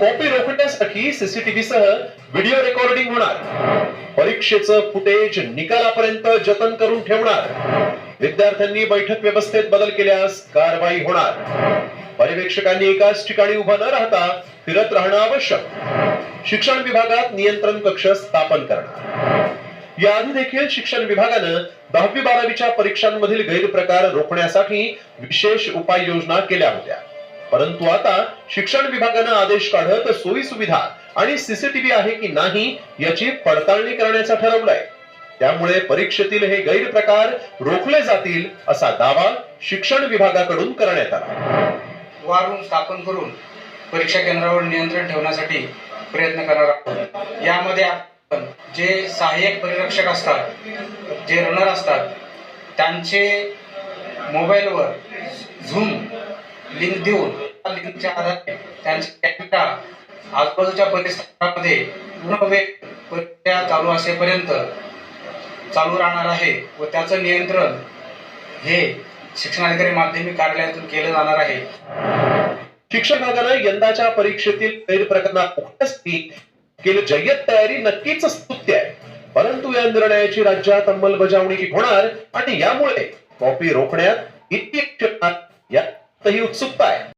Copy रोखण्यासाठी CCTV सह video recording होणार. परीक्षेचं फुटेज निकालापर्यंत जतन करून ठेवणार. विद्यार्थ्यांनी बैठक व्यवस्थेत बदल केल्यास कारवाई होणार. पर्यवेक्षकांनी एकाच ठिकाणी उभा न राहता फिरत राहणं आवश्यक. शिक्षण विभागात नियंत्रण कक्ष स्थापन करणार. याआधी देखील शिक्षण विभागानं दहावी बारावीच्या परीक्षांमधील गैरप्रकार रोखण्यासाठी विशेष उपाययोजना केल्या होत्या. परंतु आता शिक्षण विभागानं आदेश काढत सोयी सुविधा आणि सीसीटीव्ही आहे की नाही याची पडताळणी करण्याचं ठरवलंय. त्यामुळे परीक्षेतील हे गैरप्रकार रोखले जातील असा दावा शिक्षण विभागाकडून करण्यात आला. वारून स्थापन करून परीक्षा केंद्रावर नियंत्रण ठेवण्यासाठी प्रयत्न करणार आहोत. यामध्ये आपण जे सहाय्यक परिरक्षक असतात जे रनर असतात त्यांचे मोबाईलवर झूम लिंक देऊन लिंकच्या आधारे त्यांचे कॅपिटल आजूबाजूच्या परिसरामध्ये पूर्ण वेळ परीक्षा चालू असेपर्यंत चालू राहणार आहे व त्याचं नियंत्रण हे शिक्षणाधिकारी माध्यमिक कार्यालयातून केलं जाणार आहे. शिक्षण विभागानं यंदाच्या परीक्षेतील गैरप्रकरणात रोखण्यासाठी केली जय्यत तयारी नक्कीच स्तुत्य आहे. परंतु या निर्णयाची राज्यात अंमलबजावणी होणार आणि यामुळे कॉपी रोखण्यात तर ही उत्सुकता आहे.